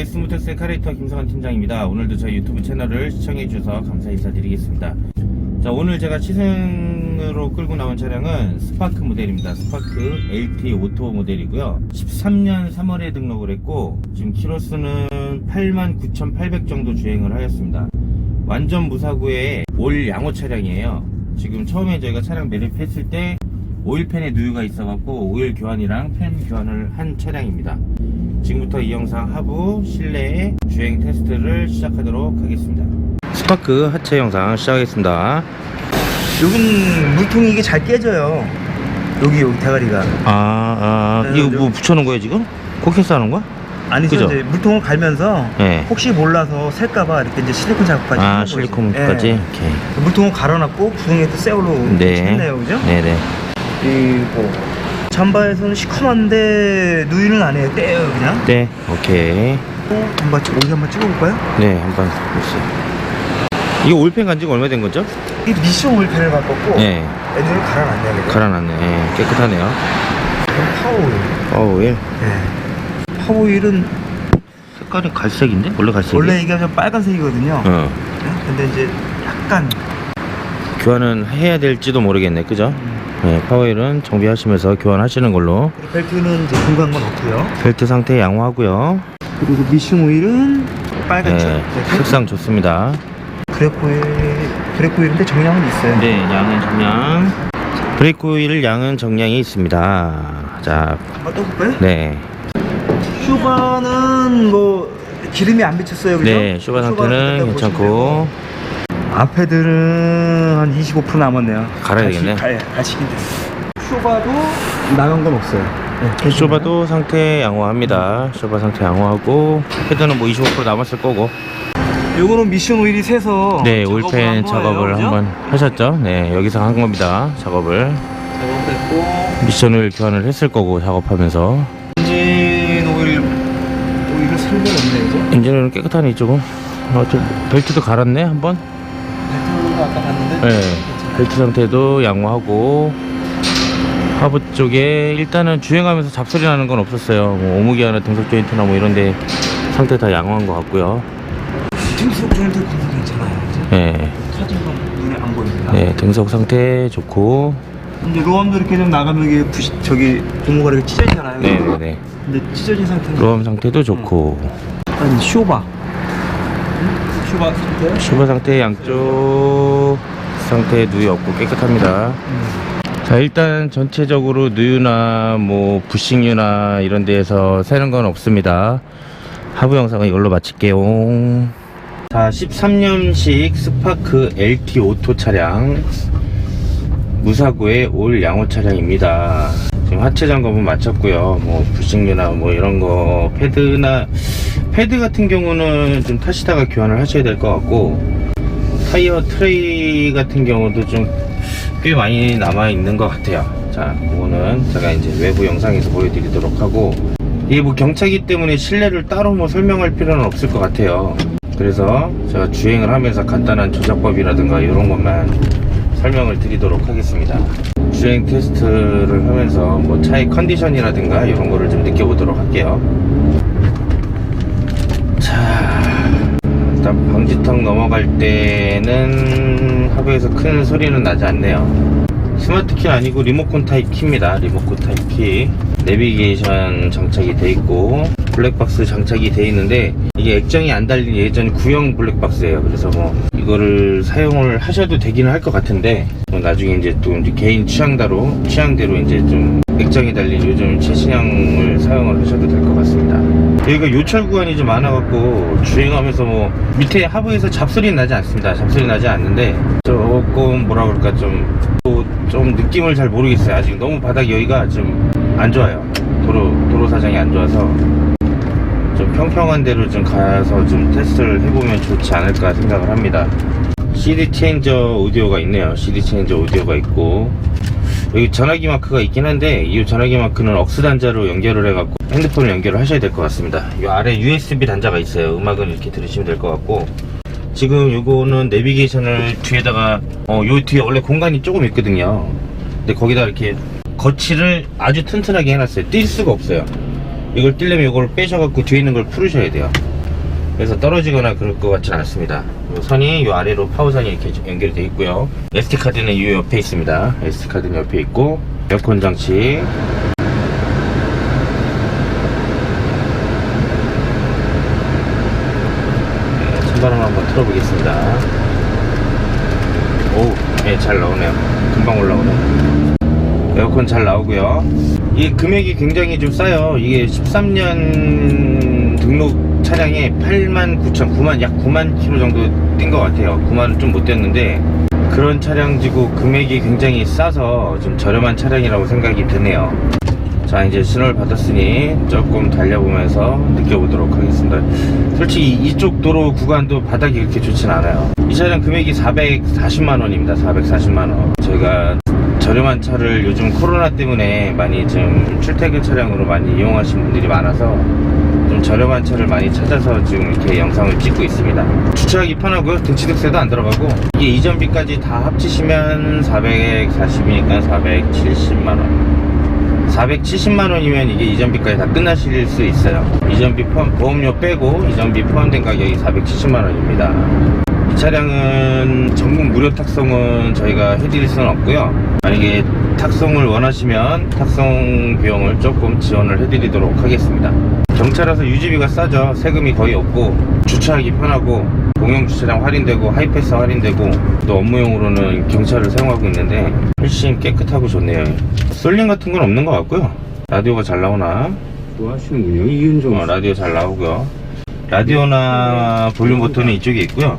S모터스의 카레이터 김성환 팀장입니다. 오늘도 저희 유튜브 채널을 시청해주셔서 감사 인사드리겠습니다. 자, 오늘 제가 시승으로 끌고 나온 차량은 스파크 모델입니다. 스파크 LT 오토 모델이고요. 13년 3월에 등록을 했고, 지금 키로수는 89,800 정도 주행을 하였습니다. 완전 무사고의 올 양호 차량이에요. 지금 처음에 저희가 차량 매립했을 때 오일팬에 누유가 있어갖고 오일 교환이랑 팬 교환을 한 차량입니다. 지금부터 이 영상 하부 실내 주행 테스트를 시작하도록 하겠습니다. 스파크 하체 영상 시작하겠습니다. 여긴 물통이 이게 잘 깨져요. 여기 여기 대가리가. 아, 아 네, 이거 저- 뭐 붙여놓은 거예요 지금? 코킹스 하는 거야? 아니죠. 그죠? 이제 물통을 갈면서 네. 혹시 몰라서 셀까봐 이렇게 이제 실리콘 작업까지. 아. 실리콘까지? 예. 오케이. 물통을 갈아놨고 구멍에 또 세월로 네. 쳤네요, 그죠? 네네. 그리고 잠바에서는 시커먼데 누유는 안 해요. 떼요 그냥. 네, 오케이. 한번 찍- 어디 한번 찍어볼까요? 네, 한번 보세요. 이거 올펜 간 지 가 얼마 된 거죠? 이 미션 오일팬을 바꿨고 네, 애들을 갈아놨네요. 그죠? 갈아놨네. 네, 깨끗하네요. 그럼 파워오일. 어, 왜? 네. 파워오일은 색깔이 갈색인데? 원래 갈색이? 원래 이게 좀 빨간색이거든요. 어. 네? 근데 이제 약간 교환은 해야 될지도 모르겠네, 그죠? 음, 네, 파워일은 정비하시면서 교환하시는 걸로. 벨트는 이제 금간 건 없고요. 벨트 상태 양호하고요. 그리고 미싱 오일은 빨갛죠. 네, 네, 색상 좋습니다. 브레이크 오일, 브레이크 오일인데 정량은 있어요. 네, 양은 정량. 브레이크 오일 양은 정량이 있습니다. 자, 한번 떠볼까요? 네. 슈바는 뭐 기름이 안 비쳤어요, 그죠? 네, 쇼바 상태는 괜찮고. 앞에들은 한 25% 남았네요. 갈아야 되겠네. 갈, 갈치긴데. 쇼바도 나간 건 없어요. 네, 쇼바도 상태 양호합니다. 쇼바 상태 양호하고 헤드는 뭐 25% 남았을 거고. 요거는 미션 오일이 새서 네, 작업을 올펜 한 거예요, 작업을 그죠? 한번 하셨죠? 네, 여기서 한 겁니다. 작업을. 작업했고 미션을 교환을 했을 거고 작업하면서 엔진 오일 오일은 건 없네, 그죠? 엔진은 깨끗하네 이쪽은. 어, 저 벨트도 갈았네 한번. 벨트가 아까 봤는데 네, 벨트 상태도 양호하고 하부 쪽에 일단은 주행하면서 잡소리 나는 건 없었어요. 뭐 오무기나 등속 조인트나 뭐 이런데 상태 다 양호한 것 같고요. 등속 조인트 구분 괜찮아요. 네, 사진 건 눈에 안 보입니다. 네 등속 상태 좋고. 근데 로함도 이렇게 좀 나가면 이게 부시, 저기 고무가 이렇게 찢어지잖아요. 네네네. 근데 찢어진 상태는 로함 상태도 좋고. 약간 쇼바. 쇼바 상태? 슈퍼 상태 양쪽 상태 누유 없고 깨끗합니다. 자 일단 전체적으로 누유나 뭐 부싱유나 이런 데에서 새는 건 없습니다. 하부 영상은 이걸로 마칠게요. 자 13년식 스파크 LT 오토 차량 무사고의 올 양호 차량입니다. 지금 하체 점검은 마쳤고요. 뭐 부싱유나 뭐 이런 거 패드나 패드 같은 경우는 좀 타시다가 교환을 하셔야 될 것 같고 타이어 트레이 같은 경우도 좀 꽤 많이 남아 있는 것 같아요. 자, 그거는 제가 이제 외부 영상에서 보여드리도록 하고 이게 뭐 경차기 때문에 실내를 따로 뭐 설명할 필요는 없을 것 같아요. 그래서 제가 주행을 하면서 간단한 조작법이라든가 이런 것만 설명을 드리도록 하겠습니다. 주행 테스트를 하면서 뭐 차의 컨디션이라든가 이런 거를 좀 느껴보도록 할게요. 자, 일단 방지턱 넘어갈 때는 하부에서 큰 소리는 나지 않네요. 스마트 키 아니고 리모컨 타입 키입니다. 리모컨 타입 키. 내비게이션 장착이 돼 있고 블랙박스 장착이 돼 있는데 이게 액정이 안 달린 예전 구형 블랙박스예요. 그래서 뭐 이거를 사용을 하셔도 되기는 할 것 같은데 뭐 나중에 이제 또 이제 개인 취향대로 취향대로 이제 좀 액정이 달린 요즘 최신형을 사용을 하셔도 될 것 같습니다. 여기가 요철 구간이 좀 많아갖고 주행하면서 뭐 밑에 하부에서 잡소리 나지 않습니다. 잡소리 나지 않는데 조금 뭐라 그럴까 좀, 또좀 느낌을 잘 모르겠어요. 아직 너무 바닥 여기가 좀 안 좋아요. 도로, 도로 사정이 안 좋아서 좀 평평한 데로 좀 가서 좀 테스트를 해보면 좋지 않을까 생각을 합니다. CD 체인저 오디오가 있네요. CD 체인저 오디오가 있고 여기 전화기 마크가 있긴 한데 이 전화기 마크는 억스 단자로 연결을 해갖고 핸드폰을 연결을 하셔야 될 것 같습니다. 이 아래 USB 단자가 있어요. 음악은 이렇게 들으시면 될 것 같고 지금 요거는 내비게이션을 뒤에다가 어, 요 뒤에 원래 공간이 조금 있거든요. 근데 거기다 이렇게 거치를 아주 튼튼하게 해놨어요. 뛸 수가 없어요. 이걸 뛸려면 이걸 빼셔갖고 뒤에 있는 걸 풀으셔야 돼요. 그래서 떨어지거나 그럴 것 같지는 않습니다. 요 선이 요 아래로 파워선이 이렇게 연결이 되어 있고요. SD 카드는 이 옆에 있습니다. SD 카드는 옆에 있고 에어컨 장치. 네, 찬바람 한번 틀어보겠습니다. 오, 예, 잘 나오네요. 금방 올라오네요. 에어컨 잘 나오고요. 이 금액이 굉장히 좀 싸요. 이게 13년 등록 차량에 8만 9천, 9만 약 9만 킬로 정도 뛴 것 같아요. 9만은 좀 못 뛰었는데 그런 차량지고 금액이 굉장히 싸서 좀 저렴한 차량이라고 생각이 드네요. 자 이제 신호를 받았으니 조금 달려보면서 느껴보도록 하겠습니다 솔직히 이쪽 도로 구간도 바닥이 그렇게 좋진 않아요 이 차량 금액이 440만원입니다 440만원 저희가 저렴한 차를 요즘 코로나 때문에 많이 좀 출퇴근 차량으로 많이 이용하시는 분들이 많아서 좀 저렴한 차를 많이 찾아서 지금 이렇게 영상을 찍고 있습니다 주차하기 편하고요 등치득세도 안 들어가고 이게 이전비까지 다 합치시면 440이니까 470만원 470만 원이면 이게 이전비까지 다 끝나실 수 있어요. 이전비 포함, 보험료 빼고 이전비 포함된 가격이 470만 원입니다. 이 차량은 전국 무료 탁송은 저희가 해드릴 수는 없고요. 만약에 탁송을 원하시면 탁송 비용을 조금 지원을 해드리도록 하겠습니다. 경차라서 유지비가 싸죠. 세금이 거의 없고 주차하기 편하고 공영 주차장 할인되고 하이패스 할인되고 또 업무용으로는 경차를 사용하고 있는데 훨씬 깨끗하고 좋네요. 쏠림 같은 건 없는 것 같고요. 라디오가 잘 나오나? 뭐 하시는군요. 이윤정 어, 라디오 잘 나오고요. 라디오나 볼륨 버튼은 이쪽에 있고요.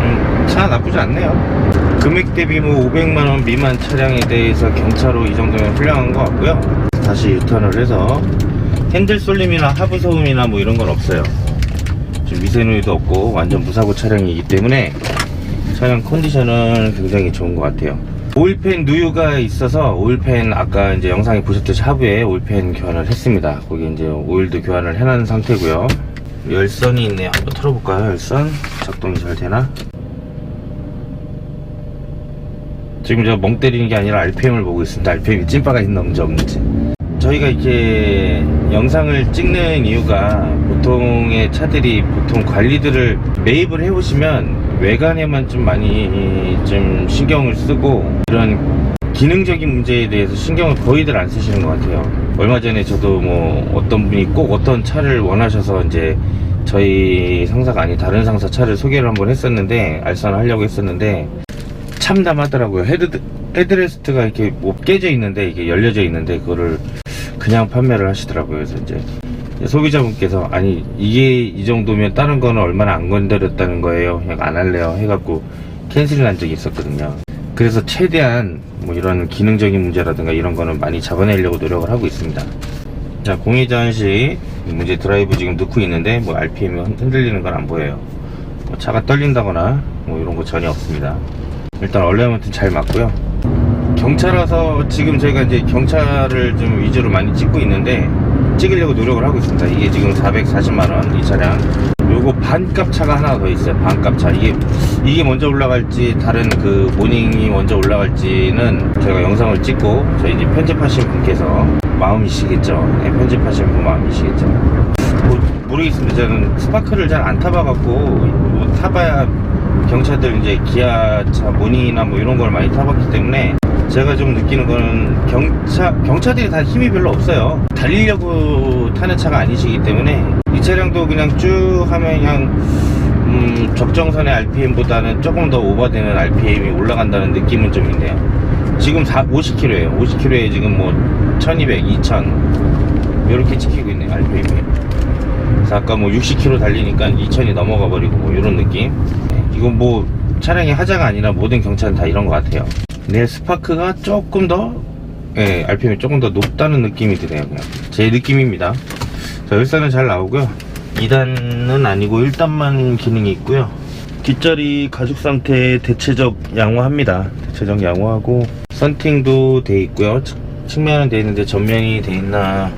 음, 차 나쁘지 뭐 500만원 미만 차량에 대해서 경차로 이 정도면 훌륭한 것 같고요. 다시 유턴을 해서 핸들 쏠림이나 하부 소음이나 뭐 이런 건 없어요. 지금 미세누이도 없고 완전 무사고 차량이기 때문에 차량 컨디션은 굉장히 좋은 것 같아요. 오일팬 누유가 있어서 오일팬 아까 이제 영상에 보셨듯이 하부에 오일팬 교환을 했습니다. 거기 이제 오일도 교환을 해놓은 상태고요. 열선이 있네요. 한번 털어볼까요? 열선 작동이 잘 되나? 지금 저멍 때리는 게 아니라 RPM을 보고 있습니다. RPM이 찐빠가 있는지 없는지. 저희가 이렇게 영상을 찍는 이유가 보통의 차들이 보통 관리들을 매입을 해보시면 외관에만 좀 많이 좀 신경을 쓰고 이런 기능적인 문제에 대해서 신경을 거의들 안 쓰시는 것 같아요. 얼마 전에 저도 뭐 어떤 분이 꼭 어떤 차를 원하셔서 이제 저희 상사가 아닌 다른 상사 차를 소개를 한번 했었는데 알선을 하려고 했었는데 참담하더라고요. 헤드, 헤드레스트가 이렇게 뭐 깨져 있는데, 이게 열려져 있는데, 그거를 그냥 판매를 하시더라고요. 그래서 이제 소비자분께서, 아니, 이게 이 정도면 다른 거는 얼마나 안 건드렸다는 거예요. 그냥 안 할래요. 해갖고 캔슬이 난 적이 있었거든요. 그래서 최대한 뭐 이런 기능적인 문제라든가 이런 거는 많이 잡아내려고 노력을 하고 있습니다. 자, 공회전시, 문제 드라이브 지금 넣고 있는데, 뭐 RPM이 흔들리는 건 안 보여요. 뭐 차가 떨린다거나, 뭐 이런 거 전혀 없습니다. 일단 얼레먼트는 잘 맞고요. 경차라서 지금 저희가 이제 경차를 좀 위주로 많이 찍고 있는데 찍으려고 노력을 하고 있습니다. 이게 지금 440만원 이 차량. 요거 반값 차가 하나 더 있어요. 반값 차. 이게 이게 먼저 올라갈지 다른 그 모닝이 먼저 올라갈지는 저희가 영상을 찍고 저희 이제 편집하신 분께서 마음이시겠죠. 네, 편집하신 분 마음이시겠죠. 뭐, 모르겠습니다. 저는 스파크를 잘 안 타봐갖고 뭐 타봐야 경차들 이제 기아차 모닝이나 뭐 이런 걸 많이 타봤기 때문에 제가 좀 느끼는 거는 경차 경차들이 다 힘이 별로 없어요. 달리려고 타는 차가 아니시기 때문에 이 차량도 그냥 쭉 하면 그냥 음, 적정선의 RPM보다는 조금 더 오버되는 RPM이 올라간다는 느낌은 좀 있네요. 지금 4, 50km예요. 50km에 지금 뭐 1200, 2000 이렇게 찍히고 있네요. RPM이. 아까 뭐 60km 달리니까 2000이 넘어가 버리고 뭐 이런 느낌. 네, 이건 뭐 차량의 하자가 아니라 모든 경차는 다 이런 것 같아요. 내 스파크가 조금 더 예, RPM이 조금 더 높다는 느낌이 드네요. 그냥 제 느낌입니다. 자, 열선은 잘 나오고요. 2단은 아니고 1단만 기능이 있고요. 뒷자리 가죽 상태 대체적 양호합니다. 대체적 양호하고 선팅도 돼 있고요. 측- 측면은 돼 있는데 전면이 돼 있나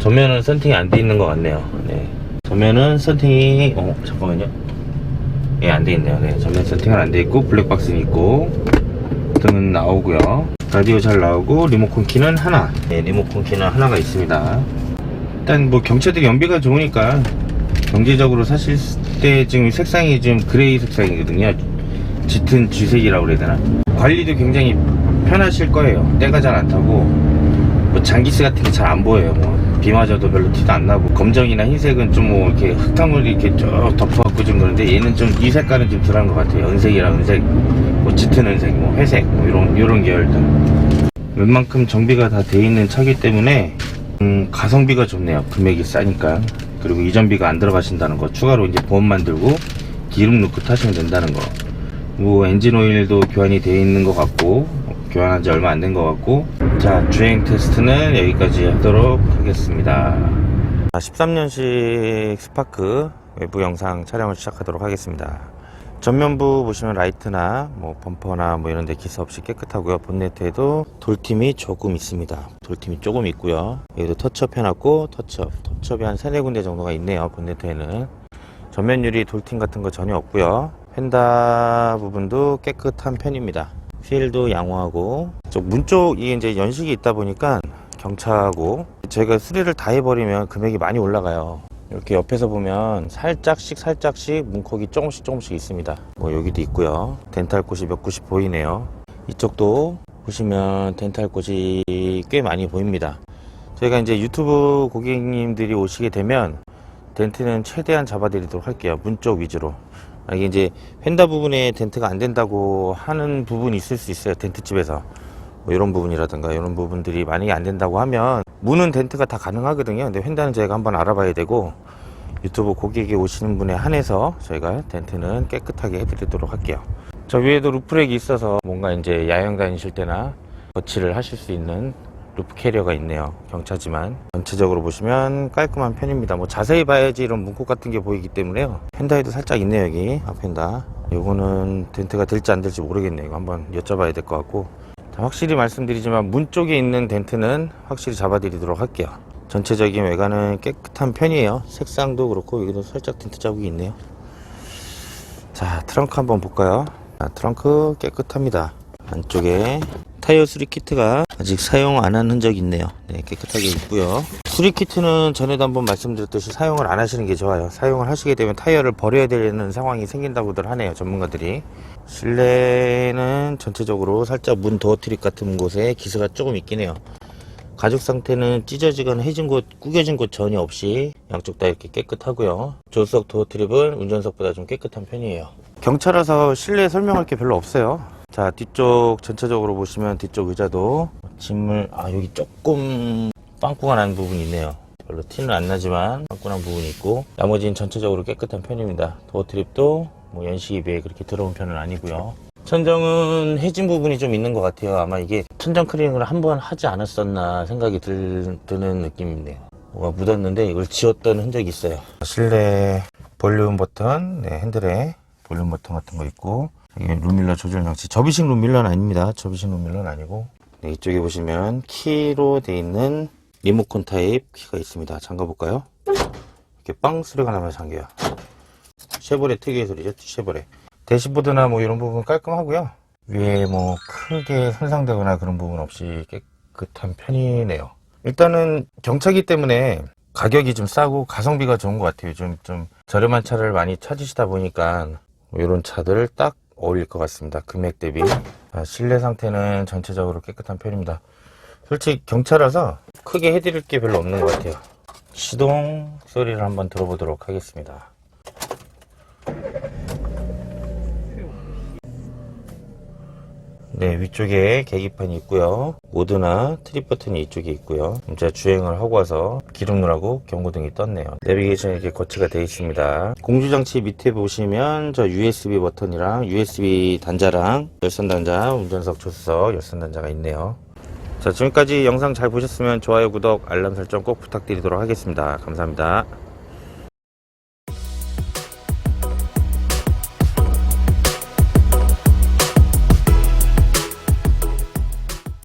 전면은 썬팅이 안 돼 있는 것 같네요. 네. 전면은 썬팅이 어 잠깐만요. 예, 안 돼 있네요. 네, 전면 썬팅은 안 돼 있고 블랙박스는 있고 등은 나오고요. 라디오 잘 나오고 리모컨 키는 하나. 네, 리모컨 키는 하나가 있습니다. 일단 뭐 경차들이 연비가 좋으니까 경제적으로 사실 때 지금 색상이 좀 그레이 색상이거든요. 짙은 쥐색이라고 그래야 되나? 관리도 굉장히 편하실 거예요. 때가 잘 안 타고 뭐 장기스 같은 게 잘 안 보여요. 뭐 비 맞아도 별로 티도 안 나고 검정이나 흰색은 좀 뭐 이렇게 흙탕물이 이렇게 쭉 덮어갖고 좀 그런데 얘는 좀 이 색깔은 좀 덜한 것 같아요. 은색이랑 은색, 뭐 짙은 은색, 뭐 회색, 뭐 이런 이런 계열들. 웬만큼 정비가 다 돼 있는 차기 때문에 음, 가성비가 좋네요. 금액이 싸니까. 그리고 이전비가 안 들어가신다는 거. 추가로 이제 보험만 들고 기름 넣고 타시면 된다는 거. 뭐 엔진 오일도 교환이 되어 있는 것 같고 교환한 지 얼마 안 된 것 같고 자 주행 테스트는 여기까지 하도록 하겠습니다. 13년식 스파크 외부 영상 촬영을 시작하도록 하겠습니다. 전면부 보시면 라이트나 뭐 범퍼나 뭐 이런 데 기스 없이 깨끗하고요. 본네트에도 돌팀이 조금 있습니다. 돌팀이 조금 있고요. 여기도 터치업 해놨고 터치업 터치업이 한 세네 군데 정도가 있네요 본네트에는. 전면 유리 돌팀 같은 거 전혀 없고요. 펜다 부분도 깨끗한 편입니다 휠도 양호하고 문 쪽이 이제 연식이 있다 보니까 경차하고 저희가 수리를 다 해버리면 금액이 많이 올라가요. 이렇게 옆에서 보면 살짝씩 살짝씩 문콕이 조금씩 조금씩 있습니다. 뭐 여기도 있고요. 덴탈 곳이 몇 곳이 보이네요. 이쪽도 보시면 덴탈 곳이 꽤 많이 보입니다. 저희가 이제 유튜브 고객님들이 오시게 되면 덴트는 최대한 잡아드리도록 할게요. 문 쪽 위주로. 아, 이게 이제 휀다 부분에 덴트가 안 된다고 하는 부분이 있을 수 있어요. 덴트집에서. 뭐 이런 부분이라든가 이런 부분들이 만약에 안 된다고 하면 문은 덴트가 다 가능하거든요. 근데 휀다는 저희가 한번 알아봐야 되고 유튜브 고객이 오시는 분에 한해서 저희가 덴트는 깨끗하게 해드리도록 할게요. 저 위에도 루프렉이 있어서 뭔가 이제 야영 다니실 때나 거치를 하실 수 있는 루프 캐리어가 있네요. 경차지만 전체적으로 보시면 깔끔한 편입니다. 뭐 자세히 봐야지 이런 문콕 같은 게 보이기 때문에요. 펜다에도 살짝 있네요 여기 앞펜다. 요거는 덴트가 될지 안 될지 모르겠네요. 이거 한번 여쭤봐야 될 것 같고 자, 확실히 말씀드리지만 문 쪽에 있는 덴트는 확실히 잡아드리도록 할게요. 전체적인 외관은 깨끗한 편이에요. 색상도 그렇고 여기도 살짝 덴트 자국이 있네요. 자 트렁크 한번 볼까요? 자, 트렁크 깨끗합니다. 안쪽에 타이어 수리 키트가 아직 사용 안 한 흔적이 있네요. 네, 깨끗하게 있고요. 수리 키트는 전에도 한번 말씀드렸듯이 사용을 안 하시는 게 좋아요. 사용을 하시게 되면 타이어를 버려야 되는 상황이 생긴다고들 하네요. 전문가들이. 실내는 전체적으로 살짝 문 도어 트립 같은 곳에 기스가 조금 있긴 해요. 가죽 상태는 찢어지거나 해진 곳, 구겨진 곳 전혀 없이 양쪽 다 이렇게 깨끗하고요. 조수석 도어 트립은 운전석보다 좀 깨끗한 편이에요. 경차라서 실내 설명할 게 별로 없어요. 자 뒤쪽 전체적으로 보시면 뒤쪽 의자도 짐을 아 여기 조금 빵꾸가 난 부분이 있네요. 별로 티는 안 나지만 빵꾸 난 부분이 있고 나머지는 전체적으로 깨끗한 편입니다. 도어 트립도 뭐 연식에 비해 그렇게 더러운 편은 아니고요. 천정은 해진 부분이 좀 있는 것 같아요. 아마 이게 천정 클리닝을 한 번 하지 않았었나 생각이 들, 드는 느낌이네요. 뭐가 묻었는데 이걸 지웠던 흔적이 있어요. 실내 볼륨 버튼, 네, 핸들에 볼륨 버튼 같은 거 있고 이게 룸밀러 조절 장치. 접이식 룸밀러는 아닙니다. 접이식 룸밀러는 아니고 네, 이쪽에 보시면 키로 돼 있는 리모컨 타입 키가 있습니다. 잠가 볼까요? 이렇게 빵 소리가 나면 잠겨요. 쉐보레 특유의 소리죠. 쉐보레. 대시보드나 뭐 이런 부분 깔끔하고요. 위에 뭐 크게 손상되거나 그런 부분 없이 깨끗한 편이네요. 일단은 경차기 때문에 가격이 좀 싸고 가성비가 좋은 것 같아요. 좀, 좀 저렴한 차를 많이 찾으시다 보니까 뭐 이런 차들 딱 어울릴 것 같습니다. 금액 대비. 아, 실내 상태는 전체적으로 깨끗한 편입니다. 솔직히 경차라서 크게 해드릴 게 별로 없는 것 같아요. 시동 소리를 한번 들어보도록 하겠습니다. 네, 위쪽에 계기판이 있고요. 모드나 트립 버튼이 이쪽에 있고요. 제가 주행을 하고 와서 기름 누라고 경고등이 떴네요. 내비게이션 이렇게 거치가 되어 있습니다. 공주장치 밑에 보시면 저 USB 버튼이랑 USB 단자랑 열선 단자, 운전석 조수석 열선 단자가 있네요. 자, 지금까지 영상 잘 보셨으면 좋아요, 구독, 알람 설정 꼭 부탁드리도록 하겠습니다. 감사합니다.